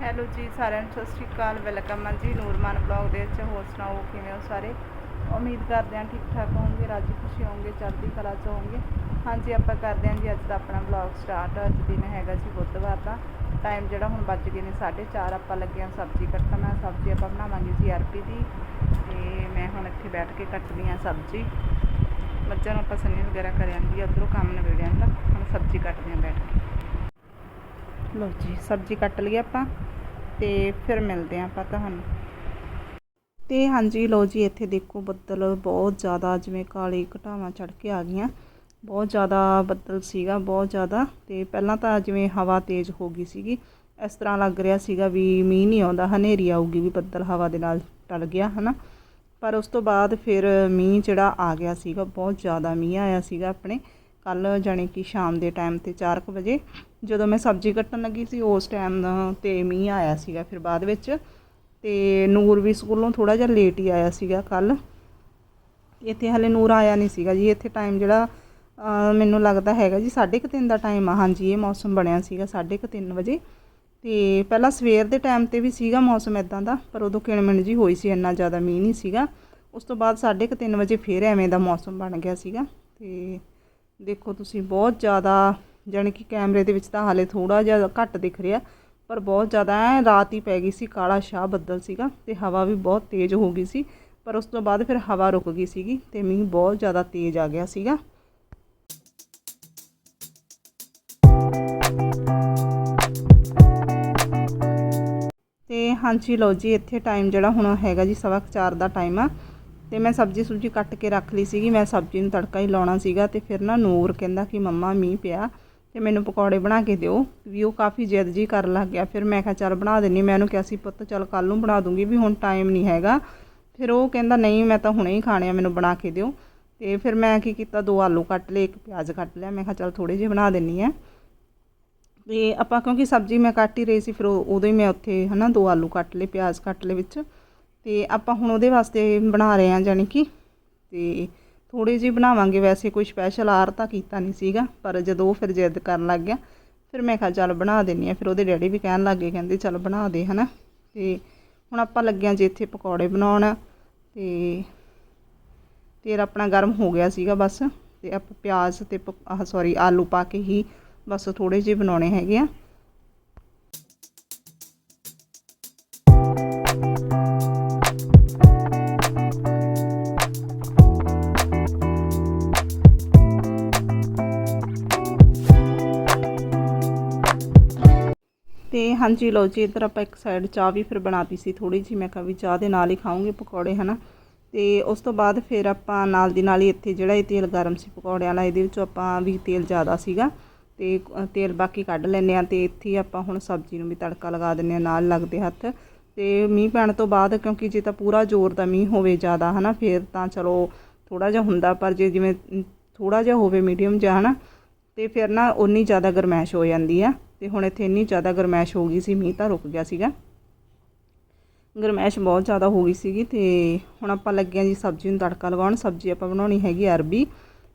Hello ਜੀ, ਸਾਰਿਆਂ ਨੂੰ ਸਤਿ ਸ਼੍ਰੀ ਅਕਾਲ। ਵੈਲਕਮ ਹੈ ਜੀ ਨੂਰਮਾਨ ਬਲੌਗ ਦੇ ਵਿੱਚ। ਹੋਰ ਸੁਣਾਓ, ਕਿਵੇਂ ਹੋ ਸਾਰੇ? ਉਮੀਦ ਕਰਦੇ ਹਾਂ ਠੀਕ ਠਾਕ ਹੋਵੋਗੇ, ਰਾਜੀ ਖੁਸ਼ੀ ਹੋਵੋਗੇ, ਚੜ੍ਹਦੀ ਕਲਾ ਚ ਹੋਵੋਗੇ। ਹਾਂਜੀ, ਆਪਾਂ ਕਰਦੇ ਹਾਂ ਜੀ ਅੱਜ ਦਾ ਆਪਣਾ ਬਲੌਗ ਸਟਾਰਟ। ਅੱਜ ਦਿਨ ਹੈਗਾ ਜੀ ਬੁੱਧਵਾਰ ਦਾ। ਟਾਈਮ ਜਿਹੜਾ ਹੁਣ ਵੱਜ ਗਏ ਨੇ 4:30 ਆਪਾਂ ਲੱਗੇ ਹਾਂ ਸਬਜ਼ੀ ਕੱਟਣ। ਸਬਜ਼ੀ ਆਪਾਂ ਬਣਾਵਾਂਗੇ ਜੀ ਅਰਬੀ ਦੀ। ਤੇ ਮੈਂ ਹੁਣ ਇੱਥੇ ਬੈਠ ਕੇ ਕੱਟਦੀ ਹਾਂ ਸਬਜ਼ੀ। ਮੱਝਾਂ ਨੂੰ ਆਪਾਂ ਸੰਨੀ ਵਗੈਰਾ ਕਰ ਆਂਦੀ ਉਧਰੋਂ ਕੰਮ ਨਿਬੇੜਿਆਂ ਦਾ ਹੁਣ ਸਬਜ਼ੀ ਕੱਟਦੇ ਹਾਂ ਬੈਠ ਕੇ। ਲਓ ਜੀ, ਸਬਜ਼ੀ ਕੱਟ ਲਈ ਆਪਾਂ ਤੇ ਫਿਰ ਮਿਲਦੇ ਹਾਂ ਆਪਾਂ ਤੁਹਾਨੂੰ। ਤੇ ਹਾਂਜੀ, ਲਓ ਜੀ, ਇੱਥੇ ਦੇਖੋ ਬੱਦਲ ਬਹੁਤ ਜ਼ਿਆਦਾ, ਜਿਵੇਂ ਕਾਲੀ ਘਟਾਵਾਂ ਚੜ ਕੇ ਆ ਗਈਆਂ। ਬਹੁਤ ਜ਼ਿਆਦਾ ਬੱਦਲ ਸੀਗਾ, ਬਹੁਤ ਜ਼ਿਆਦਾ। ਤੇ ਪਹਿਲਾਂ ਤਾਂ ਜਿਵੇਂ ਹਵਾ ਤੇਜ਼ ਹੋ ਗਈ ਸੀਗੀ, ਇਸ ਤਰ੍ਹਾਂ ਲੱਗ ਰਿਹਾ ਸੀਗਾ ਵੀ ਮੀਂਹ ਨਹੀਂ ਆਉਂਦਾ, ਹਨੇਰੀ ਆਊਗੀ ਵੀ ਬੱਦਲ ਹਵਾ ਦੇ ਨਾਲ ਟਲ ਗਿਆ, ਹਨਾ। ਪਰ ਉਸ ਤੋਂ ਬਾਅਦ ਫਿਰ ਮੀਂਹ ਜਿਹੜਾ ਆ ਗਿਆ ਸੀਗਾ, ਬਹੁਤ ਜ਼ਿਆਦਾ ਮੀਂਹ ਆਇਆ ਸੀਗਾ ਆਪਣੇ। ਕੱਲ ਜਾਣੀ ਕਿ ਸ਼ਾਮ ਦੇ ਟਾਈਮ ਤੇ 4:00 ਵਜੇ ਜਦੋਂ ਮੈਂ ਸਬਜ਼ੀ ਕੱਟਣ ਲੱਗੀ ਸੀ, ਉਸ ਟਾਈਮ ਤੇ ਮੀਂਹ ਆਇਆ ਸੀਗਾ ਫਿਰ ਬਾਅਦ ਵਿੱਚ ਤੇ ਨੂਰ ਵੀ ਸਕੂਲੋਂ ਥੋੜਾ ਜਿਹਾ ਲੇਟ ਹੀ ਆਇਆ ਸੀਗਾ ਕੱਲ ਇੱਥੇ ਹਲੇ ਨੂਰ ਆਇਆ ਨਹੀਂ ਸੀਗਾ ਜੀ, ਇੱਥੇ ਟਾਈਮ ਜਿਹੜਾ ਮੈਨੂੰ ਲੱਗਦਾ ਹੈਗਾ ਜੀ 3:30 ਦਾ ਟਾਈਮ ਆ। ਹਾਂਜੀ, ਇਹ ਮੌਸਮ ਬਣਿਆ ਸੀਗਾ 3:30 ਵਜੇ। ਤੇ ਪਹਿਲਾਂ ਸਵੇਰ ਦੇ ਟਾਈਮ ਤੇ ਵੀ ਸੀਗਾ ਮੌਸਮ ਇਦਾਂ ਦਾ, ਪਰ ਉਦੋਂ ਕਿਣਮਿਣ ਜੀ ਹੋਈ ਸੀ, ਇੰਨਾ ਜ਼ਿਆਦਾ ਮੀਂਹ ਨਹੀਂ ਸੀਗਾ। ਉਸ ਤੋਂ ਬਾਅਦ 3:30 ਵਜੇ ਫੇਰ ਐਵੇਂ ਦਾ ਮੌਸਮ ਬਣ ਗਿਆ ਸੀਗਾ ਤੇ ਦੇਖੋ ਤੁਸੀਂ ਬਹੁਤ ਜ਼ਿਆਦਾ, ਜਾਣੀ ਕਿ ਕੈਮਰੇ ਦੇ ਵਿੱਚ ਤਾਂ ਹਾਲੇ ਥੋੜਾ ਜਿਹਾ ਘੱਟ ਦਿਖ ਰਿਹਾ, ਪਰ ਬਹੁਤ ਜ਼ਿਆਦਾ ਐ ਰਾਤ ਹੀ ਪੈ ਗਈ ਸੀ, ਕਾਲਾ ਸ਼ਾਹ ਬੱਦਲ ਸੀਗਾ ਤੇ ਹਵਾ ਵੀ ਬਹੁਤ ਤੇਜ਼ ਹੋ ਗਈ ਸੀ, ਪਰ ਉਸ ਤੋਂ ਬਾਅਦ ਫਿਰ ਹਵਾ ਰੁਕ ਗਈ ਸੀਗੀ ਤੇ ਮੀਂਹ ਬਹੁਤ ਜ਼ਿਆਦਾ ਤੇਜ਼ ਆ ਗਿਆ ਸੀਗਾ। ਤੇ ਹਾਂਜੀ ਲਓ ਜੀ, ਇੱਥੇ ਟਾਈਮ ਜਿਹੜਾ ਹੁਣ ਹੈਗਾ ਜੀ ਸਵਾ ਕੁ ਚਾਰ ਦਾ ਟਾਈਮ ਆ। ਤੇ ਮੈਂ ਸਬਜ਼ੀ ਸੁਬਜੀ ਕੱਟ ਕੇ ਰੱਖ ਲਈ ਸੀਗੀ, ਮੈਂ ਸਬਜ਼ੀ ਨੂੰ ਤੜਕਾ ਹੀ ਲਾਉਣਾ ਸੀਗਾ ਤੇ ਫਿਰ ਨਾ ਨੂਰ ਕਹਿੰਦਾ ਕਿ ਮੰਮਾ ਮੀਂਹ ਪਿਆ ਤੇ ਮੈਨੂੰ ਪਕੌੜੇ ਬਣਾ ਕੇ ਦਿਓ। ਵੀ ਉਹ ਕਾਫੀ ਜਿੱਦ ਜੀ ਕਰਨ ਲੱਗ ਗਿਆ। ਫਿਰ ਮੈਂ ਕਿਹਾ, ਚੱਲ ਬਣਾ ਦਿੰਨੀ ਮੈਂ ਉਹਨੂੰ ਕਿਹਾ ਸੀ, ਪੁੱਤ, ਚੱਲ ਕੱਲ ਨੂੰ ਬਣਾ ਦੂੰਗੀ ਵੀ ਹੁਣ ਟਾਈਮ ਨਹੀਂ ਹੈਗਾ। ਫਿਰ ਉਹ ਕਹਿੰਦਾ, ਨਹੀਂ, ਮੈਂ ਤਾਂ ਹੁਣੇ ਹੀ ਖਾਣੇ ਆ, ਮੈਨੂੰ ਬਣਾ ਕੇ ਦਿਓ। ਤੇ ਫਿਰ ਮੈਂ ਕੀ ਕੀਤਾ, ਦੋ ਆਲੂ ਕੱਟ ਲਏ, ਇੱਕ ਪਿਆਜ਼ ਕੱਟ ਲਿਆ। ਮੈਂ ਕਿਹਾ, ਚੱਲ ਥੋੜੇ ਜਿਹੇ ਬਣਾ ਦਿੰਨੀ ਆ। ਤੇ ਆਪਾਂ ਕਿਉਂਕਿ ਸਬਜ਼ੀ ਮੈਂ ਕੱਟ ਹੀ ਰਹੀ ਸੀ, ਫਿਰ ਉਹ- ਉਦੋਂ ਹੀ ਮੈਂ ਉੱਥੇ ਹਨਾ ਦੋ ਆਲੂ ਕੱਟ ਲਏ, ਪਿਆਜ਼ ਕੱਟ ਲਏ ਵਿੱਚ। ਤੇ ਆਪਾਂ ਹੁਣ ਉਹਦੇ ਵਾਸਤੇ ਬਣਾ ਰਹੇ ਹਾਂ ਜਾਨੀ ਕਿ ਤੇ ਥੋੜੀ ਜਿਹੀ ਬਣਾਵਾਂਗੇ। ਵੈਸੇ ਕੋਈ ਸਪੈਸ਼ਲ ਆਰ ਤਾਂ ਕੀਤਾ ਨਹੀਂ ਸੀਗਾ, ਪਰ ਜਦੋਂ ਉਹ ਫਿਰ ਜਿੱਦ ਕਰਨ ਲੱਗ ਗਿਆ, ਫਿਰ ਮੈਂ ਕਿਹਾ ਚੱਲ ਬਣਾ ਦਿੰਨੀ ਆ ਫਿਰ ਉਹਦੇ ਡੈਡੀ ਵੀ ਕਹਿਣ ਲੱਗੇ ਕਹਿੰਦੇ ਚੱਲ ਬਣਾ ਦੇ, ਹਨਾ। ਤੇ ਹੁਣ ਆਪਾਂ ਲੱਗਿਆ ਜੇ ਇੱਥੇ ਪਕੌੜੇ ਬਣਾਉਣ। ਤੇ ਤੇਲ ਆਪਣਾ ਗਰਮ ਹੋ ਗਿਆ ਸੀਗਾ ਬਸ, ਤੇ ਆਪਾਂ ਪਿਆਜ਼ ਤੇ ਪ- ਆਹ ਸੌਰੀ ਆਲੂ ਪਾ ਕੇ ਹੀ ਬਸ ਥੋੜੇ ਜਿਹੇ ਬਣਾਉਣੇ ਹੈਗੇ ਆ। ਹਾਂਜੀ ਲਓ ਜੀ, ਇੱਧਰ ਆਪਾਂ ਇੱਕ ਸਾਈਡ ਚਾਹ ਵੀ ਫਿਰ ਬਣਾਤੀ ਸੀ ਥੋੜੀ ਜਿਹੀ। ਮੈਂ ਕਿਹਾ ਵੀ ਚਾਹ ਦੇ ਨਾਲ ਹੀ ਖਾਵਾਂਗੇ ਪਕੌੜੇ, ਹਨਾ? ਤੇ ਉਸ ਤੋਂ ਬਾਅਦ ਫਿਰ ਆਪਾਂ ਨਾਲ ਦੀ ਨਾਲ ਹੀ ਇੱਥੇ ਜਿਹੜਾ ਇਹ ਤੇਲ ਗਰਮ ਸੀ ਪਕੌੜਿਆਂ ਵਾਲਾ, ਇਹਦੇ ਵਿੱਚੋਂ ਆਪਾਂ ਵੀ ਤੇਲ ਜ਼ਿਆਦਾ ਸੀਗਾ ਤੇ ਤੇਲ ਬਾਕੀ ਕੱਢ ਲੈਂਦੇ ਆ ਤੇ ਇੱਥੇ ਹੀ ਆਪਾਂ ਹੁਣ ਸਬਜ਼ੀ ਨੂੰ ਵੀ ਤੜਕਾ ਲਗਾ ਦਿੰਦੇ ਆ ਨਾਲ ਲੱਗਦੇ ਹੱਥ। ਤੇ ਮੀਂਹ ਪੈਣ ਤੋਂ ਬਾਅਦ ਕਿਉਂਕਿ ਜੇ ਤਾਂ ਪੂਰਾ ਜ਼ੋਰ ਦਾ ਮੀਂਹ ਹੋਵੇ ਜ਼ਿਆਦਾ, ਹਨਾ, ਫਿਰ ਤਾਂ ਚਲੋ ਥੋੜਾ ਜਿਹਾ ਹੁੰਦਾ, ਪਰ ਜੇ ਜਿਵੇਂ ਥੋੜਾ ਜਿਹਾ ਹੋਵੇ ਮੀਡੀਅਮ ਜਿਹਾ, ਹਨਾ ਤੇ ਫਿਰ ਨਾ ਉਨੀ ਜ਼ਿਆਦਾ ਗਰਮੈਸ਼ ਹੋ ਜਾਂਦੀ ਆ ਤੇ ਹੁਣ ਇੱਥੇ ਇੰਨੀ ਜ਼ਿਆਦਾ ਗਰਮੈਸ਼ ਹੋ ਗਈ ਸੀ, ਮੀਂਹ ਤਾਂ ਰੁਕ ਗਿਆ ਸੀਗਾ। ਗਰਮੈਸ਼ ਬਹੁਤ ਜ਼ਿਆਦਾ ਹੋ ਗਈ ਸੀਗੀ ਤੇ ਹੁਣ ਆਪਾਂ ਲੱਗੇ ਹਾਂ ਜੀ ਸਬਜ਼ੀ ਨੂੰ ਤੜਕਾ ਲਗਾਉਣ, ਸਬਜ਼ੀ ਆਪਾਂ ਬਣਾਉਣੀ ਹੈਗੀ ਅਰਬੀ।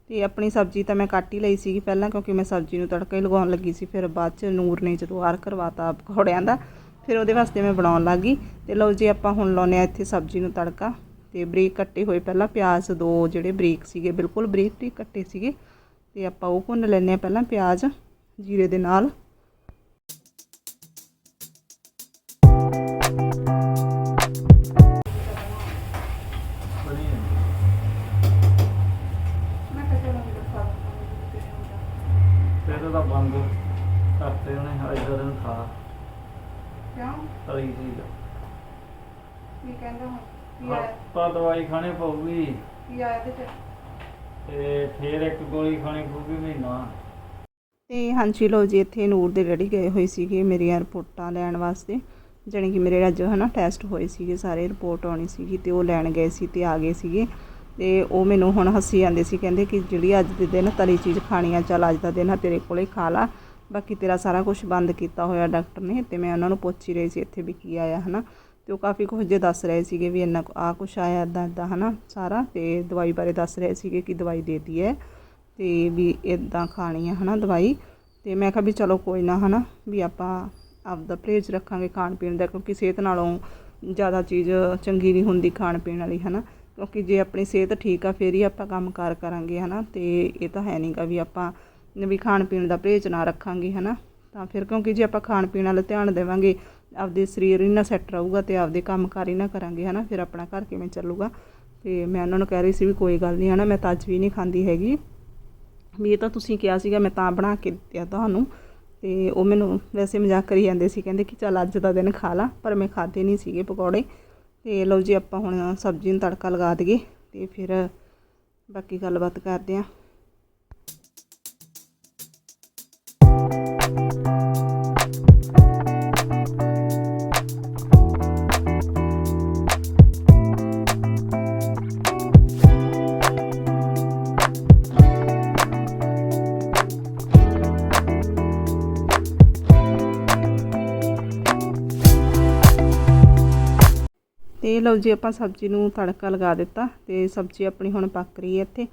ਤੇ ਆਪਣੀ ਸਬਜ਼ੀ ਤਾਂ ਮੈਂ ਕੱਟ ਹੀ ਲਈ ਸੀਗੀ ਪਹਿਲਾਂ ਕਿਉਂਕਿ ਮੈਂ ਸਬਜ਼ੀ ਨੂੰ ਤੜਕਾ ਹੀ ਲਗਾਉਣ ਲੱਗੀ ਸੀ, ਫਿਰ ਬਾਅਦ ਚ ਨੂਰ ਨੇ ਜਦੋਂ ਆਰ ਕਰਵਾਤਾ ਪਕੌੜਿਆਂ ਦਾ, ਫਿਰ ਉਹਦੇ ਵਾਸਤੇ ਮੈਂ ਬਣਾਉਣ ਲੱਗੀ। ਤੇ ਲਓ ਜੀ ਆਪਾਂ ਹੁਣ ਲਾਉਨੇ ਆ ਇੱਥੇ ਸਬਜ਼ੀ ਨੂੰ ਤੜਕਾ। ਤੇ ਬਰੀਕ ਕੱਟੇ ਹੋਏ ਪਹਿਲਾਂ ਪਿਆਜ਼ ਦੋ ਜਿਹੜੇ ਬਰੀਕ ਸੀਗੇ, ਬਿਲਕੁਲ ਬਰੀਕ ਬਰੀਕ ਕੱਟੇ ਸੀਗੇ। ਤੇ ਆਪਾਂ ਉਹ ਭੁੰਨ ਲੈਂਦੇ ਆ ਪਹਿਲਾਂ ਪਿਆਜ਼ ਜੀਰੇ ਦੇ ਨਾਲ। ਮੈਂ ਕਿਹਾ ਚਲੋ ਫਿਰ ਉਹਦਾ ਬੰਦ ਕਰਤੇ ਉਹਨੇ ਅਜਾ ਦਿਨ ਖਾ। ਕਿਉਂ? ਤਲੀ ਸੀ ਕੀ ਕਹਿੰਦਾ ਹੁਣ? ਕੀ ਆਇਆ? ਆਪਾਂ ਦਵਾਈ ਖਾਣੀ ਪਊਗੀ। ਕੀ ਆਇਆ ਤੇ ਤੇ ਫਿਰ ਇੱਕ ਗੋਲੀ ਖਾਣੀ ਪਊਗੀ ਮਹੀਨਾ। ਤੇ ਹਾਂਜੀ ਲੋ ਜੀ, ਇੱਥੇ ਨੂਰ ਦੇ ਡੈਡੀ ਗਏ ਹੋਏ ਸੀਗੇ ਮੇਰੀਆਂ ਰਿਪੋਰਟਾਂ ਲੈਣ ਵਾਸਤੇ। ਜਾਣੀ ਕਿ ਮੇਰੇ ਅੱਜ ਹਨਾ ਟੈਸਟ ਹੋਏ ਸੀਗੇ, ਸਾਰੇ ਰਿਪੋਰਟ ਆਉਣੀ ਸੀਗੀ ਤੇ ਉਹ ਲੈਣ ਗਏ ਸੀ ਤੇ ਆ ਗਏ ਸੀਗੇ। ਤੇ ਉਹ ਮੈਨੂੰ ਹੁਣ ਹੱਸੀ ਜਾਂਦੇ ਸੀ, ਕਹਿੰਦੇ ਕਿ ਜਿਹੜੀ ਅੱਜ ਦੇ ਦਿਨ ਤਲੀ ਚੀਜ਼ ਖਾਣੀ ਆ, ਚੱਲ ਅੱਜ ਦਾ ਦਿਨ ਆ, ਤੇਰੇ ਕੋਲੇ ਖਾ ਲਾ। ਬਾਕੀ ਤੇਰਾ ਸਾਰਾ ਕੁਝ ਬੰਦ ਕੀਤਾ ਹੋਇਆ ਡਾਕਟਰ ਨੇ ਤੇ ਮੈਂ ਉਹਨਾਂ ਨੂੰ ਪੁੱਛ ਹੀ ਰਹੀ ਸੀ ਇੱਥੇ ਵੀ ਕੀ ਆਇਆ ਹਨਾ। ਤੇ ਉਹ ਕਾਫੀ ਕੁਝ ਜੇ ਦੱਸ ਰਹੇ ਸੀਗੇ ਵੀ ਇੰਨਾ ਆ ਕੁਛ ਆਇਆ ਇਦਾਂ ਇਦਾਂ ਹਨਾ, ਸਾਰਾ ਤੇ ਦਵਾਈ ਬਾਰੇ ਦੱਸ ਰਹੇ ਸੀਗੇ ਕਿ ਦਵਾਈ ਦੇਤੀ ਹੈ ਤੇ ਵੀ ਇਦਾਂ ਖਾਣੀ ਆ, ਹਨਾ, ਦਵਾਈ। ਤੇ ਮੈਂ ਕਿਹਾ ਵੀ ਚਲੋ ਕੋਈ ਨਾ, ਹਨਾ, ਵੀ ਆਪਾਂ ਆਪਦਾ ਪਰਹੇਜ਼ ਰੱਖਾਂਗੇ ਖਾਣ ਪੀਣ ਦਾ, ਕਿਉਂਕਿ ਸਿਹਤ ਨਾਲੋਂ ਜ਼ਿਆਦਾ ਚੀਜ਼ ਚੰਗੀ ਨਹੀਂ ਹੁੰਦੀ ਖਾਣ ਪੀਣ ਵਾਲੀ, ਹਨਾ। ਕਿਉਂਕਿ ਜੇ ਆਪਣੀ ਸਿਹਤ ਠੀਕ ਆ, ਫੇਰ ਹੀ ਆਪਾਂ ਕੰਮ ਕਾਰ ਕਰਾਂਗੇ, ਹਨਾ, ਤੇ ਇਹ ਤਾਂ ਹੈ ਨਹੀਂਗਾ ਵੀ ਆਪਾਂ ਵੀ ਖਾਣ ਪੀਣ ਦਾ ਪਰਹੇਜ਼ ਨਾ ਰੱਖਾਂਗੇ, ਹਨਾ। ਤਾਂ ਫਿਰ ਕਿਉਂਕਿ ਜੇ ਆਪਾਂ ਖਾਣ ਪੀਣ ਵੱਲ ਧਿਆਨ ਦੇਵਾਂਗੇ ਆਪਦੇ ਸਰੀਰ ਹੀ ਨਾ ਸੈੱਟ ਰਹੂਗਾ ਤੇ ਆਪਦੇ ਕੰਮ ਕਾਰ ਹੀ ਨਾ ਕਰਾਂਗੇ, ਹਨਾ? ਫਿਰ ਆਪਣਾ ਘਰ ਕਿਵੇਂ ਚੱਲੂਗਾ? ਤੇ ਮੈਂ ਉਹਨਾਂ ਨੂੰ ਕਹਿ ਰਹੀ ਸੀ ਵੀ ਕੋਈ ਗੱਲ ਨਹੀਂ, ਹਨਾ? ਮੈਂ ਤਾਂ ਅੱਜ ਵੀ ਨਹੀਂ ਖਾਂਦੀ ਹੈਗੀ। ਵੀ ਇਹ ਤਾਂ ਤੁਸੀਂ ਕਿਹਾ ਸੀਗਾ, ਮੈਂ ਤਾਂ ਬਣਾ ਕੇ ਦਿੱਤਾ ਤੁਹਾਨੂੰ। ਤੇ ਉਹ ਮੈਨੂੰ ਵੈਸੇ ਮਜ਼ਾਕ ਕਰੀ ਜਾਂਦੇ ਸੀ, ਕਹਿੰਦੇ ਕਿ ਚੱਲ ਅੱਜ ਦਾ ਦਿਨ ਖਾ ਲਾ, ਪਰ ਮੈਂ ਖਾਦੇ ਨਹੀਂ ਸੀਗੇ ਪਕੌੜੇ। ਤੇ ਲਓ ਜੀ, ਆਪਾਂ ਹੁਣ ਸਬਜ਼ੀ ਨੂੰ ਤੜਕਾ ਲਗਾ ਦਈਏ ਤੇ ਫਿਰ ਬਾਕੀ ਗੱਲਬਾਤ ਕਰਦੇ ਆਂ। ਤੇ ਲਓ ਜੀ, ਆਪਾਂ ਸਬਜ਼ੀ ਨੂੰ ਤੜਕਾ ਲਗਾ ਦਿੱਤਾ ਤੇ ਸਬਜ਼ੀ ਆਪਣੀ ਹੁਣ ਪੱਕ ਰਹੀ ਹੈ ਇੱਥੇ।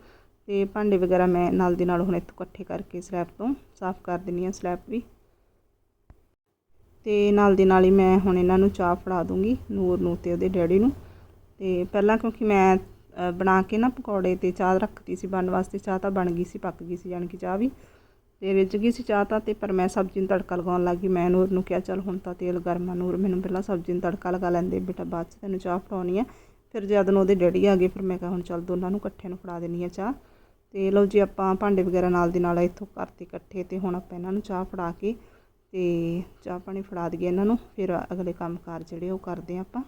ਤੇ ਭਾਂਡੇ ਵਗੈਰਾ ਮੈਂ ਨਾਲ ਦੀ ਨਾਲ ਹੁਣ ਇੱਥੋਂ ਇਕੱਠੇ ਕਰਕੇ ਸਲੈਬ ਤੋਂ ਸਾਫ਼ ਕਰ ਦਿੰਨੀ ਆ ਸਲੈਬ ਵੀ। ਤੇ ਨਾਲ ਦੀ ਨਾਲ ਹੀ ਮੈਂ ਹੁਣ ਇਹਨਾਂ ਨੂੰ ਚਾਹ ਫੜਾ ਦੂੰਗੀ ਨੂਰ ਨੂੰ ਤੇ ਉਹਦੇ ਡੈਡੀ ਨੂੰ। ਤੇ ਪਹਿਲਾਂ ਕਿਉਂਕਿ ਮੈਂ ਬਣਾ ਕੇ ਨਾ ਪਕੌੜੇ ਤੇ ਚਾਹ ਰੱਖਤੀ ਸੀ, ਬਣਨ ਵਾਸਤੇ ਚਾਹ ਤਾਂ ਬਣ ਗਈ ਸੀ, ਪੱਕ ਗਈ ਸੀ ਜਾਣੀ ਕਿ ਚਾਹ ਵੀ। ਤੇ ਰਿੱਝ ਗਈ ਸੀ ਚਾਹ ਤਾਂ ਤੇ ਪਰ ਮੈਂ ਸਬਜ਼ੀ ਨੂੰ ਤੜਕਾ ਲਗਾਉਣ ਲੱਗੀ ਮੈਂ ਨੂਰ ਨੂੰ ਕਿਹਾ, ਚੱਲ ਹੁਣ ਤਾਂ ਤੇਲ ਗਰਮ ਆ ਨੂਰ, ਮੈਨੂੰ ਪਹਿਲਾਂ ਸਬਜ਼ੀ ਨੂੰ ਤੜਕਾ ਲਗਾ ਲੈਂਦੇ ਬੇਟਾ, ਬਾਅਦ ਚ ਤੈਨੂੰ ਚਾਹ ਫੜਾਉਣੀ ਆ। ਫਿਰ ਜਦ ਨੂੰ ਉਹਦੇ ਡੈਡੀ ਆ ਗਏ, ਫਿਰ ਮੈਂ ਕਿਹਾ, ਹੁਣ ਚੱਲ ਦੋਨਾਂ ਨੂੰ ਇਕੱਠੇ ਨੂੰ ਫੜਾ ਦੇਣੀ ਆ ਚਾਹ। ਤੇ ਲਓ ਜੀ, ਆਪਾਂ ਭਾਂਡੇ ਵਗੈਰਾ ਨਾਲ ਦੀ ਨਾਲ ਇੱਥੋਂ ਕਰਤੇ ਇਕੱਠੇ ਤੇ ਹੁਣ ਆਪਾਂ ਇਹਨਾਂ ਨੂੰ ਚਾਹ ਫੜਾ ਕੇ ਤੇ ਚਾਹ ਪਾਣੀ ਫੜਾ ਦਈਏ ਇਹਨਾਂ ਨੂੰ, ਫਿਰ ਅਗਲੇ ਕੰਮਕਾਰ ਜਿਹੜੇ ਉਹ ਕਰਦੇ ਆ ਆਪਾਂ।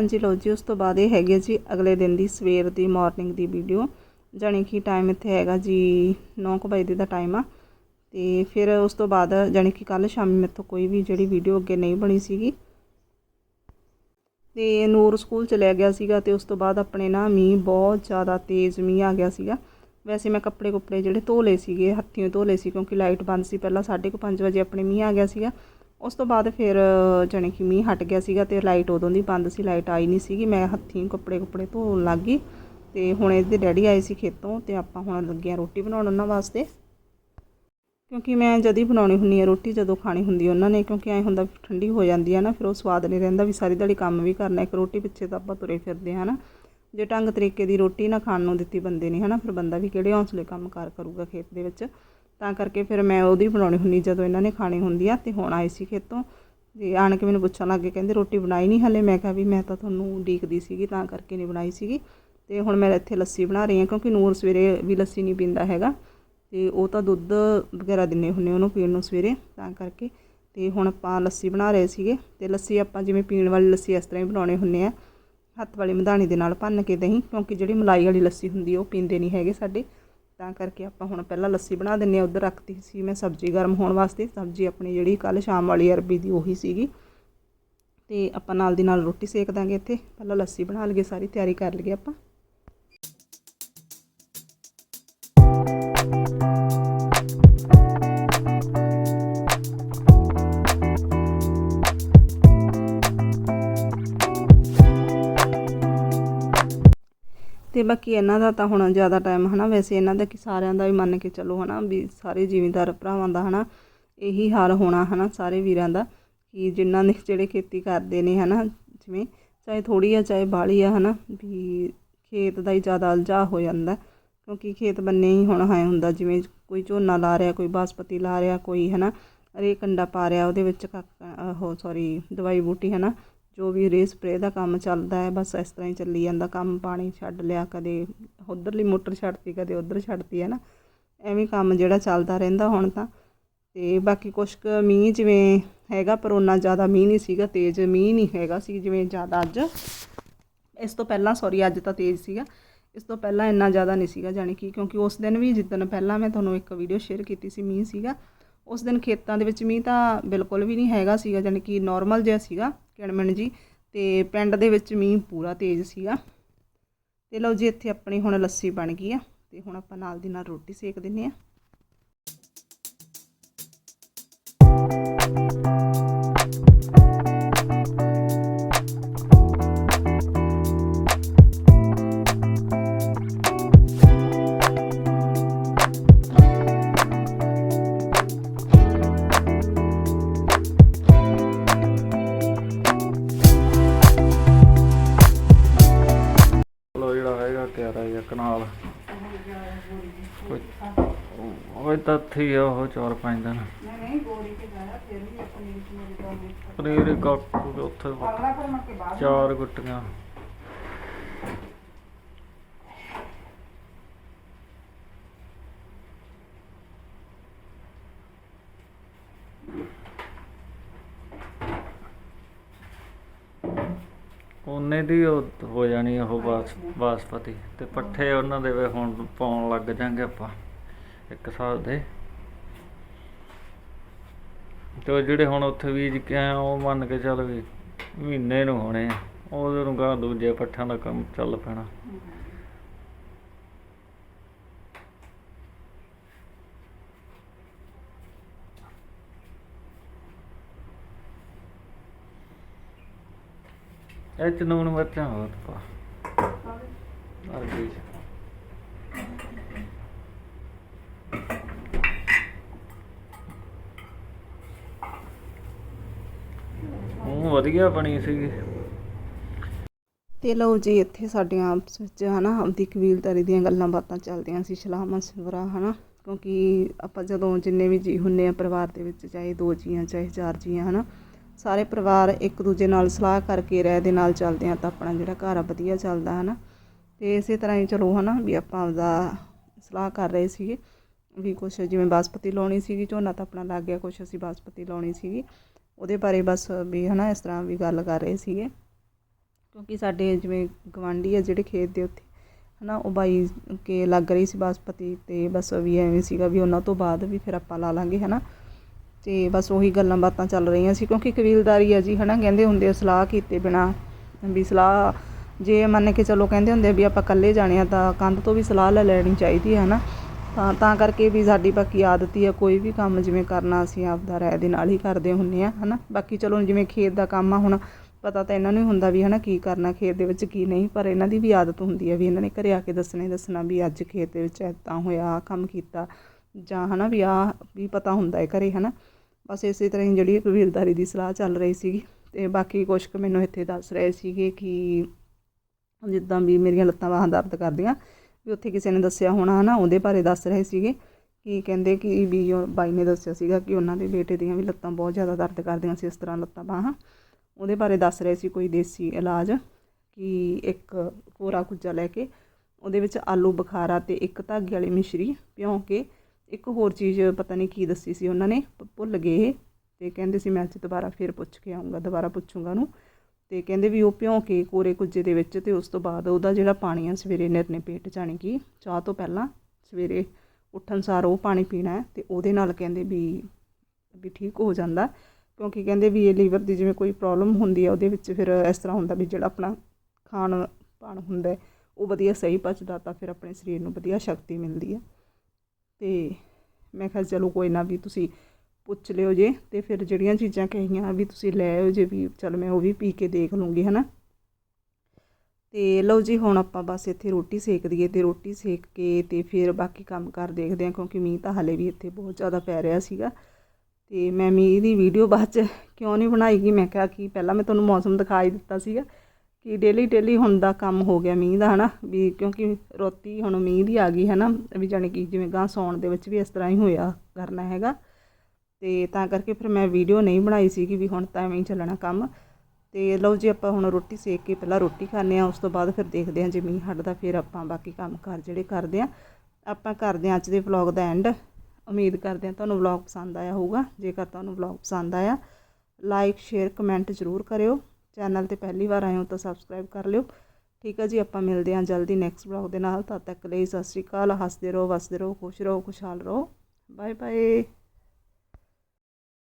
ਹਾਂਜੀ ਲਓ ਜੀ, ਉਸ ਤੋਂ ਬਾਅਦ ਇਹ ਹੈਗੀ ਹੈ ਜੀ ਅਗਲੇ ਦਿਨ ਦੀ ਸਵੇਰ ਦੀ ਮਾਰਨਿੰਗ ਦੀ ਵੀਡੀਓ ਜਾਣੀ ਕਿ ਟਾਈਮ ਇੱਥੇ ਹੈਗਾ ਜੀ 9 ਕੁ ਵਜੇ ਦਾ ਟਾਈਮ ਆ। ਤੇ ਫਿਰ ਉਸ ਤੋਂ ਬਾਅਦ ਜਾਣੀ ਕਿ ਕੱਲ ਸ਼ਾਮੀ ਮੇਰੇ ਤੋਂ ਕੋਈ ਵੀ ਜਿਹੜੀ ਵੀਡੀਓ ਅੱਗੇ ਨਹੀਂ ਬਣੀ ਸੀਗੀ। ਤੇ ਨੂਰ ਸਕੂਲ ਚਲਿਆ ਗਿਆ ਸੀਗਾ ਤੇ ਉਸ ਤੋਂ ਬਾਅਦ ਆਪਣੇ ਨਾ ਮੀਂਹ ਬਹੁਤ ਜ਼ਿਆਦਾ ਤੇਜ਼ ਮੀਂਹ ਆ ਗਿਆ ਸੀਗਾ। ਵੈਸੇ ਮੈਂ ਕੱਪੜੇ ਕੁੱਪੜੇ ਜਿਹੜੇ ਧੋ ਲਏ ਸੀਗੇ, ਹੱਥੀਂ ਧੋ ਲਏ ਸੀ ਕਿਉਂਕਿ ਲਾਈਟ ਬੰਦ ਸੀ, ਪਹਿਲਾਂ 5:30 ਵਜੇ ਆਪਣੇ ਮੀਂਹ ਆ ਗਿਆ ਸੀਗਾ। ਉਸ ਤੋਂ ਬਾਅਦ ਫਿਰ, ਜਾਣੀ ਕਿ ਮੀਂਹ ਹਟ ਗਿਆ ਸੀਗਾ ਤੇ ਲਾਈਟ ਉਦੋਂ ਦੀ ਬੰਦ ਸੀ ਲਾਈਟ ਆਈ ਨਹੀਂ ਸੀਗੀ। ਮੈਂ ਹੱਥੀਂ ਕੱਪੜੇ ਕੁੱਪੜੇ ਧੋਣ ਲੱਗ ਗਈ ਤੇ ਹੁਣ ਇਹਦੇ ਡੈਡੀ ਆਏ ਸੀ ਖੇਤੋਂ ਤੇ ਆਪਾਂ ਹੁਣ ਲੱਗੇ ਆ ਰੋਟੀ ਬਣਾਉਣ ਉਹਨਾਂ ਵਾਸਤੇ। ਕਿਉਂਕਿ ਮੈਂ ਜਦ ਹੀ ਬਣਾਉਣੀ ਹੁੰਦੀ ਆ ਰੋਟੀ, ਜਦੋਂ ਖਾਣੀ ਹੁੰਦੀ ਉਹਨਾਂ ਨੇ, ਕਿਉਂਕਿ ਐਂ ਹੁੰਦਾ ਠੰਡੀ ਹੋ ਜਾਂਦੀ ਆ ਨਾ, ਫਿਰ ਉਹ ਸਵਾਦ ਨਹੀਂ ਰਹਿੰਦਾ ਵੀ ਸਾਰੀ ਦਿਹਾੜੀ ਕੰਮ ਵੀ ਕਰਨਾ, ਇੱਕ ਰੋਟੀ ਪਿੱਛੇ ਤਾਂ ਆਪਾਂ ਤੁਰੇ ਫਿਰਦੇ ਹਾਂ ਨਾ। ਜੇ ਢੰਗ ਤਰੀਕੇ ਦੀ ਰੋਟੀ ਨਾ ਖਾਣ ਨੂੰ ਦਿੱਤੀ ਬੰਦੇ ਨੇ, ਹਨਾ, ਫਿਰ ਬੰਦਾ ਵੀ ਕਿਹੜੇ ਹੌਸਲੇ ਕੰਮ ਕਾਰ ਕਰੂਗਾ ਖੇਤ ਦੇ ਵਿੱਚ। ਤਾਂ ਕਰਕੇ ਫਿਰ ਮੈਂ ਉਹਦੀ ਬਣਾਉਣੀ ਹੁੰਦੀ ਜਦੋਂ ਇਹਨਾਂ ਨੇ ਖਾਣੀ ਹੁੰਦੀ ਆ, ਤੇ ਹੁਣ ਆਏ ਸੀ ਖੇਤੋਂ। ਤੇ ਆਣ ਕੇ ਮੈਨੂੰ ਪੁੱਛਣ ਲੱਗੇ ਕਹਿੰਦੇ ਰੋਟੀ ਬਣਾਈ ਨਹੀਂ ਹਲੇ। ਮੈਂ ਕਿਹਾ ਵੀ ਮੈਂ ਤਾਂ ਤੁਹਾਨੂੰ ਉਡੀਕਦੀ ਸੀਗੀ, ਤਾਂ ਕਰਕੇ ਨਹੀਂ ਬਣਾਈ ਸੀਗੀ। ਤੇ ਹੁਣ ਮੈਂ ਇੱਥੇ ਲੱਸੀ ਬਣਾ ਰਹੀ ਹਾਂ, ਕਿਉਂਕਿ ਨੂਰ ਸਵੇਰੇ ਵੀ ਲੱਸੀ ਨਹੀਂ ਪੀਂਦਾ ਹੈਗਾ। ਤੇ ਉਹ ਤਾਂ ਦੁੱਧ ਵਗੈਰਾ ਦਿੰਨੇ ਹੁੰਨੇ ਉਹਨੂੰ ਪੀਣ ਨੂੰ ਸਵੇਰੇ, ਤਾਂ ਕਰਕੇ। ਤੇ ਹੁਣ ਆਪਾਂ ਲੱਸੀ ਬਣਾ ਰਹੇ ਸੀਗੇ। ਤੇ ਲੱਸੀ ਆਪਾਂ ਜਿਵੇਂ ਪੀਣ ਵਾਲੀ ਲੱਸੀ ਇਸ ਤਰ੍ਹਾਂ ਹੀ ਬਣਾਉਣੇ ਹੁੰਨੇ ਆ। ਹੱਥ ਵਾਲੀ ਮਧਾਣੀ ਦੇ ਨਾਲ ਭੰਨ ਕੇ ਦਹੀਂ, ਕਿਉਂਕਿ ਜਿਹੜੀ ਮਲਾਈ ਵਾਲੀ ਲੱਸੀ ਹੁੰਦੀ ਉਹ ਪੀਂਦੇ ਨਹੀਂ ਹੈਗੇ ਸਾਡੇ। ਤਾਂ ਕਰਕੇ ਆਪਾਂ ਹੁਣ ਪਹਿਲਾਂ ਲੱਸੀ ਬਣਾ ਦਿੰਨੇ ਆ ਉਧਰ ਰੱਖਤੀ ਸੀ ਮੈਂ ਸਬਜ਼ੀ ਗਰਮ ਹੋਣ ਵਾਸਤੇ। ਸਬਜ਼ੀ ਆਪਣੀ ਜਿਹੜੀ ਕੱਲ ਸ਼ਾਮ ਵਾਲੀ ਅਰਬੀ ਦੀ ਉਹੀ ਸੀਗੀ। ਤੇ ਆਪਾਂ ਨਾਲ ਦੀ ਨਾਲ ਰੋਟੀ ਸੇਕ ਦਾਂਗੇ ਇੱਥੇ। ਪਹਿਲਾਂ ਲੱਸੀ ਬਣਾ ਲਈਏ, ਸਾਰੀ ਤਿਆਰੀ ਕਰ ਲਈਏ ਆਪਾਂ। ਤੇ ਬਾਕੀ ਇਹਨਾਂ ਦਾ ਤਾਂ ਹੁਣ ਜ਼ਿਆਦਾ ਟਾਈਮ ਹਨਾ, ਵੈਸੇ ਇਹਨਾਂ ਦਾ ਕਿ ਸਾਰਿਆਂ ਦਾ ਵੀ ਮੰਨ ਕੇ ਚੱਲੋ ਹਨਾ ਵੀ ਸਾਰੇ ਜ਼ਿਮੀਂਦਾਰ ਭਰਾਵਾਂ ਦਾ ਹਨਾ, ਇਹੀ ਹਾਲ ਹੋਣਾ ਹਨਾ ਸਾਰੇ ਵੀਰਾਂ ਦਾ, ਕਿ ਜਿਨ੍ਹਾਂ ਨੇ ਜਿਹੜੇ ਖੇਤੀ ਕਰਦੇ ਨੇ ਹਨਾ, ਜਿਵੇਂ ਚਾਹੇ ਥੋੜੀ ਆ, ਚਾਹੇ ਬਾਹਲੀ ਆ ਹਨਾ, ਵੀ ਖੇਤ ਦਾ ਹੀ ਜ਼ਿਆਦਾ ਉਲਝਾ ਹੋ ਜਾਂਦਾ, ਕਿਉਂਕਿ ਖੇਤ ਬੰਨੇ ਹੀ ਹੁਣ ਹੈ ਹੁੰਦਾ, ਜਿਵੇਂ ਕੋਈ ਝੋਨਾ ਲਾ ਰਿਹਾ, ਕੋਈ ਬਾਸਪਤੀ ਲਾ ਰਿਹਾ, ਕੋਈ ਹਨਾ ਰੇ ਕੰਡਾ ਪਾ ਰਿਹਾ, ਉਹਦੇ ਵਿੱਚ ਉਹ ਸੌਰੀ ਦਵਾਈ ਬੂਟੀ ਹਨਾ ਜੋ ਵੀ ਰੇ ਸਪਰੇ ਦਾ ਕੰਮ ਚੱਲਦਾ ਹੈ, ਬਸ ਇਸ ਤਰ੍ਹਾਂ ਹੀ ਚੱਲੀ ਜਾਂਦਾ। ਕੰਮ ਪਾਣੀ ਛੱਡ ਲਿਆ, ਕਦੇ ਉਧਰਲੀ ਮੋਟਰ ਛੱਡਤੀ, ਕਦੇ ਉਧਰ ਛੱਡਤੀ, ਹੈ ਨਾ? ਐਵੇਂ ਕੰਮ ਜਿਹੜਾ ਚੱਲਦਾ ਰਹਿੰਦਾ ਹੁਣ ਤਾਂ। ਤੇ ਬਾਕੀ ਕੁਛ ਕੁ ਮੀਂਹ ਜਿਵੇਂ ਹੈਗਾ, ਪਰ ਉਹਨਾਂ ਜ਼ਿਆਦਾ ਮੀਂਹ ਨਹੀਂ ਸੀਗਾ, ਤੇਜ਼ ਮੀਂਹ ਨਹੀਂ ਹੈਗਾ ਸੀ ਜਿਵੇਂ ਜ਼ਿਆਦਾ ਅੱਜ। ਇਸ ਤੋਂ ਪਹਿਲਾਂ ਸੌਰੀ ਅੱਜ ਤਾਂ ਤੇਜ਼ ਸੀਗਾ। ਇਸ ਤੋਂ ਪਹਿਲਾਂ ਇੰਨਾ ਜ਼ਿਆਦਾ ਨਹੀਂ ਸੀਗਾ, ਜਾਣੀ ਕਿ ਕਿਉਂਕਿ ਉਸ ਦਿਨ ਵੀ ਜਿੱਦਣ ਪਹਿਲਾਂ ਮੈਂ ਤੁਹਾਨੂੰ ਇੱਕ ਵੀਡੀਓ ਸ਼ੇਅਰ ਕੀਤੀ ਸੀ, ਮੀਂਹ ਸੀਗਾ। ਉਸ ਦਿਨ ਖੇਤਾਂ ਦੇ ਵਿੱਚ ਮੀਂਹ ਤਾਂ ਬਿਲਕੁਲ ਵੀ ਨਹੀਂ ਹੈਗਾ ਸੀਗਾ, ਜਾਣੀ ਕਿ ਨਾਰਮਲ ਜਿਹਾ ਸੀਗਾ ਕਿਣਮਣ ਜੀ ਤੇ ਪਿੰਡ ਦੇ ਵਿੱਚ ਮੀਂਹ ਪੂਰਾ ਤੇਜ਼ ਸੀਗਾ। ਤੇ ਲਓ ਜੀ, ਇੱਥੇ ਆਪਣੀ ਹੁਣ ਲੱਸੀ ਬਣ ਗਈ ਆ ਤੇ ਹੁਣ ਆਪਾਂ ਨਾਲ ਦੀ ਨਾਲ ਰੋਟੀ ਸੇਕ ਦਿੰਨੇ ਆ। ਕੋਈ ਉਹ ਤਾਂ ਥੀ ਉਹ ਚਾਰ ਪੰਜ ਦਿਨ। ਨਹੀਂ ਨਹੀਂ ਗੋਰੀ ਕੇ ਜਾਇਆ ਫਿਰ ਵੀ ਆਪਣੀ ਮੇਰੇ ਤੋਂ ਪਨੀਰ ਕਾਕੂ ਉੱਥੇ ਚਾਰ ਗੁੱਟੀਆਂ। ਉਹਨੇ ਦੀ ਉਹ ਹੋ ਜਾਣੀ ਉਹ ਬਾਸ ਬਾਸਪਤੀ। ਤੇ ਪੱਠੇ ਉਹਨਾਂ ਦੇ ਵੀ ਹੁਣ ਪਾਉਣ ਲੱਗ ਜਾਂਗੇ ਆਪਾਂ ਇੱਕ ਹਿਸਾਬ ਦੇ। ਤੇ ਉਹ ਜਿਹੜੇ ਹੁਣ ਉੱਥੇ ਬੀਜ ਕੇ ਆਏ ਆ, ਉਹ ਮੰਨ ਕੇ ਚੱਲ ਵੀ ਮਹੀਨੇ ਨੂੰ ਹੋਣੇ ਆ ਉਹਦੇ ਨੂੰ ਗਾਂ ਦੂਜੇ ਪੱਠਿਆਂ ਦਾ ਕੰਮ ਚੱਲ ਪੈਣਾ। ਇਹ ਚ ਨੂਣ ਮਿਰਚਾਂ ਹੋਰ ਪਾ। ਅਰਬੀ ਚ ਉਹ ਵਧੀਆ ਬਣੀ ਸੀਗੀ। ਤੇ ਲਓ ਜੀ ਇੱਥੇ ਸਾਡੀਆਂ ਆਪਸ ਵਿੱਚ ਹਨਾ ਆਪਦੀ ਕਬੀਲਦਾਰੀ ਦੀਆਂ ਗੱਲਾਂ ਬਾਤਾਂ ਚੱਲਦੀਆਂ ਸੀ ਸਲਾਹ ਮਸ਼ਵਰਾ ਹਨਾ। ਕਿਉਂਕਿ ਆਪਾਂ ਜਦੋਂ ਜਿੰਨੇ ਵੀ ਜੀ ਹੁੰਨੇ ਆ ਪਰਿਵਾਰ ਦੇ ਵਿੱਚ ਚਾਹੇ ਦੋ ਜੀਆਂ ਚਾਹੇ ਚਾਰ ਜੀਆਂ ਹਨਾ। ਸਾਰੇ ਪਰਿਵਾਰ ਇੱਕ ਦੂਜੇ ਨਾਲ ਸਲਾਹ ਕਰਕੇ ਰਹਿ ਦੇ ਨਾਲ ਚੱਲਦੇ ਆ ਤਾਂ ਆਪਣਾ ਜਿਹੜਾ ਘਰ ਆ ਵਧੀਆ ਚੱਲਦਾ, ਹਨਾ। ਤੇ ਇਸੇ ਤਰ੍ਹਾਂ ਹੀ ਚਲੋ, ਹਨਾ, ਵੀ ਆਪਾਂ ਆਪਦਾ ਸਲਾਹ ਕਰ ਰਹੇ ਸੀਗੇ ਵੀ ਕੁਛ ਜਿਵੇਂ ਬਾਸਪਤੀ ਲਾਉਣੀ ਸੀਗੀ, ਝੋਨਾ ਤਾਂ ਆਪਣਾ ਲੱਗ ਗਿਆ ਕੁਛ, ਅਸੀਂ ਬਾਸਪਤੀ ਲਾਉਣੀ ਸੀਗੀ। ਉਹਦੇ ਬਾਰੇ ਬਸ ਵੀ, ਹਨਾ, ਇਸ ਤਰ੍ਹਾਂ ਵੀ ਗੱਲ ਕਰ ਰਹੇ ਸੀਗੇ। ਕਿਉਂਕਿ ਸਾਡੇ ਜਿਵੇਂ ਗਵਾਂਢੀ ਆ ਜਿਹੜੇ ਖੇਤ ਦੇ ਉੱਤੇ ਹਨਾ, ਉਹ ਬਾਈ ਕੇ ਲੱਗ ਰਹੀ ਸੀ ਬਾਸਪਤੀ ਤੇ ਬਸ ਵੀ ਐਵੇਂ ਸੀਗਾ ਵੀ ਉਹਨਾਂ ਤੋਂ ਬਾਅਦ ਵੀ ਫਿਰ ਆਪਾਂ ਲਾ ਲਾਂਗੇ, ਹਨਾ। ਤੇ ਬਸ ਉਹੀ ਗੱਲਾਂ ਬਾਤਾਂ ਚੱਲ ਰਹੀਆਂ ਸੀ, ਕਿਉਂਕਿ ਕਬੀਲਦਾਰੀ ਆ ਜੀ, ਹਨਾ, ਕਹਿੰਦੇ ਹੁੰਦੇ ਆ ਸਲਾਹ ਕੀਤੇ ਬਿਨਾ, ਵੀ ਸਲਾਹ ਜੇ ਮੰਨ ਕੇ ਚਲੋ ਕਹਿੰਦੇ ਹੁੰਦੇ ਆ ਵੀ ਆਪਾਂ ਇਕੱਲੇ ਜਾਣੇ ਆ ਤਾਂ ਕੰਧ ਤੋਂ ਵੀ ਸਲਾਹ ਲੈ ਲੈਣੀ ਚਾਹੀਦੀ ਹੈ, ਹਨਾ। ਤਾਂ ਤਾਂ ਕਰਕੇ ਵੀ ਸਾਡੀ ਬਾਕੀ ਆਦਤ ਹੀ ਆ, ਕੋਈ ਵੀ ਕੰਮ ਜਿਵੇਂ ਕਰਨਾ ਅਸੀਂ ਆਪਦਾ ਰਾਏ ਦੇ ਨਾਲ ਹੀ ਕਰਦੇ ਹੁੰਨੇ ਆ, ਹਨਾ। ਬਾਕੀ ਚਲੋ ਜਿਵੇਂ ਖੇਤ ਦਾ ਕੰਮ ਆ, ਹੁਣ ਪਤਾ ਤਾਂ ਇਹਨਾਂ ਨੂੰ ਹੀ ਹੁੰਦਾ ਵੀ, ਹਨਾ, ਕੀ ਕਰਨਾ ਖੇਤ ਦੇ ਵਿੱਚ ਕੀ ਨਹੀਂ, ਪਰ ਇਹਨਾਂ ਦੀ ਵੀ ਆਦਤ ਹੁੰਦੀ ਹੈ ਵੀ ਇਹਨਾਂ ਨੇ ਘਰੇ ਆ ਕੇ ਦੱਸਣਾ ਹੀ ਦੱਸਣਾ ਵੀ ਅੱਜ ਖੇਤ ਦੇ ਵਿੱਚ ਇੱਦਾਂ ਹੋਇਆ, ਆਹ ਕੰਮ ਕੀਤਾ, ਜਾਂ, ਹਨਾ, ਵੀ ਆ ਵੀ ਪਤਾ ਹੁੰਦਾ ਹੈ ਘਰੇ, ਹਨਾ। ਬਸ ਇਸੇ ਤਰ੍ਹਾਂ ਹੀ ਜਿਹੜੀ ਕਬੀਲਦਾਰੀ ਦੀ ਸਲਾਹ ਚੱਲ ਰਹੀ ਸੀਗੀ ਤੇ ਬਾਕੀ ਕੁਛ ਕੁ ਮੈਨੂੰ ਇੱਥੇ ਦੱਸ ਰਹੇ ਸੀਗੇ ਕਿ ਜਿੱਦਾਂ ਵੀ ਮੇਰੀਆਂ ਲੱਤਾਂ ਬਾਹਾਂ ਦਰਦ ਕਰਦੀਆਂ, ਵੀ ਉੱਥੇ ਕਿਸੇ ਨੇ ਦੱਸਿਆ ਹੋਣਾ ਹਨਾ, ਉਹਦੇ ਬਾਰੇ ਦੱਸ ਰਹੇ ਸੀਗੇ ਕਿ ਕਹਿੰਦੇ ਕਿ ਵੀ ਉਹ ਬਾਈ ਨੇ ਦੱਸਿਆ ਸੀਗਾ ਕਿ ਉਹਨਾਂ ਦੇ ਬੇਟੇ ਦੀਆਂ ਵੀ ਲੱਤਾਂ ਬਹੁਤ ਜ਼ਿਆਦਾ ਦਰਦ ਕਰਦੀਆਂ ਸੀ, ਇਸ ਤਰ੍ਹਾਂ ਲੱਤਾਂ ਬਾਹਾਂ। ਉਹਦੇ ਬਾਰੇ ਦੱਸ ਰਹੇ ਸੀ ਕੋਈ ਦੇਸੀ ਇਲਾਜ ਕਿ ਇੱਕ ਕੋਰਾ ਕੁੱਜਾ ਲੈ ਕੇ ਉਹਦੇ ਵਿੱਚ ਆਲੂ ਬੁਖਾਰਾ ਤੇ ਇੱਕ ਧਾਗੇ ਵਾਲੀ ਮਿਸ਼ਰੀ ਭਿਉਂ ਕੇ ਇੱਕ ਹੋਰ ਚੀਜ਼ ਪਤਾ ਨਹੀਂ ਕੀ ਦੱਸੀ ਸੀ ਉਹਨਾਂ ਨੇ ਭੁੱਲ ਗਏ ਇਹ। ਤੇ ਕਹਿੰਦੇ ਸੀ ਮੈਂ ਅੱਜ ਦੁਬਾਰਾ ਫਿਰ ਪੁੱਛ ਕੇ ਆਉਂਗਾ ਦੁਬਾਰਾ ਪੁੱਛੂੰਗਾ ਉਹਨੂੰ। ਤੇ ਕਹਿੰਦੇ ਵੀ ਉਹ ਭਿਉਂ ਕੇ ਕੋਰੇ ਕੁੱਜੇ ਦੇ ਵਿੱਚ ਤੇ ਉਸ ਤੋਂ ਬਾਅਦ ਉਹਦਾ ਜਿਹੜਾ ਪਾਣੀ ਆ ਸਵੇਰੇ ਨਿਰਨੇ ਪੇਟ ਜਾਣੀ ਕਿ, ਚਾਹ ਤੋਂ ਪਹਿਲਾਂ ਸਵੇਰੇ ਉੱਠਣ ਸਾਰ ਉਹ ਪਾਣੀ ਪੀਣਾ ਹੈ ਤੇ ਉਹਦੇ ਨਾਲ ਕਹਿੰਦੇ ਵੀ ਵੀ ਠੀਕ ਹੋ ਜਾਂਦਾ। ਕਿਉਂਕਿ ਕਹਿੰਦੇ ਵੀ ਇਹ ਲੀਵਰ ਦੀ ਜਿਵੇਂ ਕੋਈ ਪ੍ਰੋਬਲਮ ਹੁੰਦੀ ਹੈ ਉਹਦੇ ਵਿੱਚ ਫਿਰ ਇਸ ਤਰ੍ਹਾਂ ਹੁੰਦਾ ਵੀ ਜਿਹੜਾ ਆਪਣਾ ਖਾਣ ਪਾਣ ਹੁੰਦਾ ਉਹ ਵਧੀਆ ਸਹੀ ਪਚਦਾ ਤਾਂ ਫਿਰ ਆਪਣੇ ਸਰੀਰ ਨੂੰ ਵਧੀਆ ਸ਼ਕਤੀ ਮਿਲਦੀ ਹੈ। ਤੇ ਮੈਂ ਕਿਹਾ ਚਲੋ ਕੋਈ ਨਾ ਵੀ ਤੁਸੀਂ ਪੁੱਛ ਲਿਓ ਜੇ ਤੇ ਫਿਰ ਜਿਹੜੀਆਂ ਚੀਜ਼ਾਂ ਕਹੀਆਂ ਵੀ ਤੁਸੀਂ ਲੈ ਆਇਓ ਜੇ ਵੀ ਚਲ ਮੈਂ ਉਹ ਵੀ ਪੀ ਕੇ ਦੇਖ ਲੂੰਗੀ, ਹਨਾ? ਤੇ ਲਓ ਜੀ ਹੁਣ ਆਪਾਂ ਬਸ ਇੱਥੇ ਰੋਟੀ ਸੇਕ ਦਈਏ ਤੇ ਰੋਟੀ ਸੇਕ ਕੇ ਤੇ ਫਿਰ ਬਾਕੀ ਕੰਮ ਕਰ ਦੇਖਦੇ ਹਾਂ ਕਿਉਂਕਿ ਮੀਂਹ ਤਾਂ ਹਲੇ ਵੀ ਇੱਥੇ ਬਹੁਤ ਜ਼ਿਆਦਾ ਪੈ ਰਿਹਾ ਸੀਗਾ। ਤੇ ਮੈਂ ਮੀਂਹ ਦੀ ਵੀਡੀਓ ਬਾਅਦ ਚ ਕਿਉਂ ਨਹੀਂ ਬਣਾਈ ਗਈ ਮੈਂ ਕਿਹਾ ਕਿ ਪਹਿਲਾਂ ਮੈਂ ਤੁਹਾਨੂੰ ਮੌਸਮ ਦਿਖਾਈ ਦਿੱਤਾ ਸੀਗਾ। ਕਿ ਡੇਲੀ ਡੇਲੀ ਹੁਣ ਦਾ ਕੰਮ ਹੋ ਗਿਆ ਮੀਂਹ ਦਾ, ਹਨਾ? ਵੀ ਕਿਉਂਕਿ ਰੋਤੀ ਹੁਣ ਮੀਂਹ ਦੀ ਆ ਗਈ, ਹਨਾ? ਵੀ ਜਾਣੀ ਕਿ ਜਿਵੇਂ ਗਾਂ ਸੌਣ ਦੇ ਵਿੱਚ ਵੀ ਇਸ ਤਰ੍ਹਾਂ ਹੀ ਹੋਇਆ ਕਰਨਾ ਹੈਗਾ। ਤੇ ਤਾਂ ਕਰਕੇ ਫਿਰ ਮੈਂ ਵੀਡੀਓ ਨਹੀਂ ਬਣਾਈ ਸੀਗੀ ਵੀ ਹੁਣ ਤਾਂ ਐਵੇਂ ਹੀ ਚੱਲਣਾ ਕੰਮ। ਤੇ ਲਓ ਜੀ, ਆਪਾਂ ਹੁਣ ਰੋਟੀ ਸੇਕ ਕੇ ਪਹਿਲਾਂ ਰੋਟੀ ਖਾਂਦੇ ਆ ਉਸ ਤੋਂ ਬਾਅਦ ਫਿਰ ਦੇਖਦੇ ਹਾਂ ਜੇ ਮੀਂਹ ਹਟਦਾ ਫਿਰ ਆਪਾਂ ਬਾਕੀ ਕੰਮ ਕਰ ਜਿਹੜੇ ਕਰਦੇ ਆ ਆਪਾਂ ਕਰਦੇ ਆ ਅੱਜ ਦੇ ਵਲੌਗ ਦਾ ਐਂਡ ਉਮੀਦ ਕਰਦੇ ਆ ਤੁਹਾਨੂੰ ਵਲੌਗ ਪਸੰਦ ਆਇਆ ਹੋਊਗਾ। ਜੇਕਰ ਤੁਹਾਨੂੰ ਵਲੌਗ ਪਸੰਦ ਆਇਆ ਲਾਈਕ ਸ਼ੇਅਰ ਕਮੈਂਟ ਜ਼ਰੂਰ ਕਰਿਓ। ਚੈਨਲ ਤੇ ਪਹਿਲੀ ਵਾਰ ਆਏ ਹੋ ਤਾਂ ਸਬਸਕ੍ਰਾਈਬ ਕਰ ਲਿਓ। ਠੀਕ ਹੈ ਜੀ, ਆਪਾਂ ਮਿਲਦੇ ਹਾਂ ਜਲਦੀ ਨੈਕਸਟ ਵਲੌਗ ਦੇ ਨਾਲ। ਤਦ ਤੱਕ ਲਈ ਸਤਿ ਸ਼੍ਰੀ ਅਕਾਲ। ਹੱਸਦੇ ਰਹੋ, ਵਸਦੇ ਰਹੋ, ਖੁਸ਼ ਰਹੋ, ਖੁਸ਼ਹਾਲ ਰਹੋ। Bye bye